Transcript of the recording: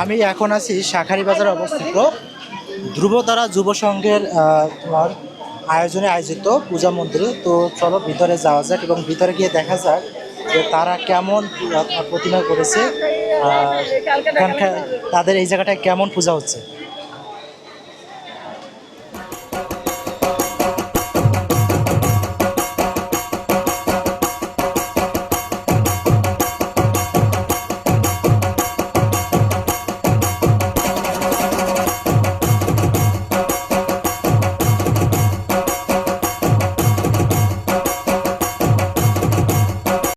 আমি এখন আছি শাখারি বাজারে অবস্থিত। ধ্রুবতারা যুব সংঘের তোমার আয়োজনে আয়োজিত পূজা মন্দিরে। তো চলো ভিতরে যাওয়া যাক এবং ভিতরে গিয়ে দেখা যাক যে তারা কেমন প্রতিমা করেছে। তাদের এই জায়গাটায় কেমন পূজা হচ্ছে।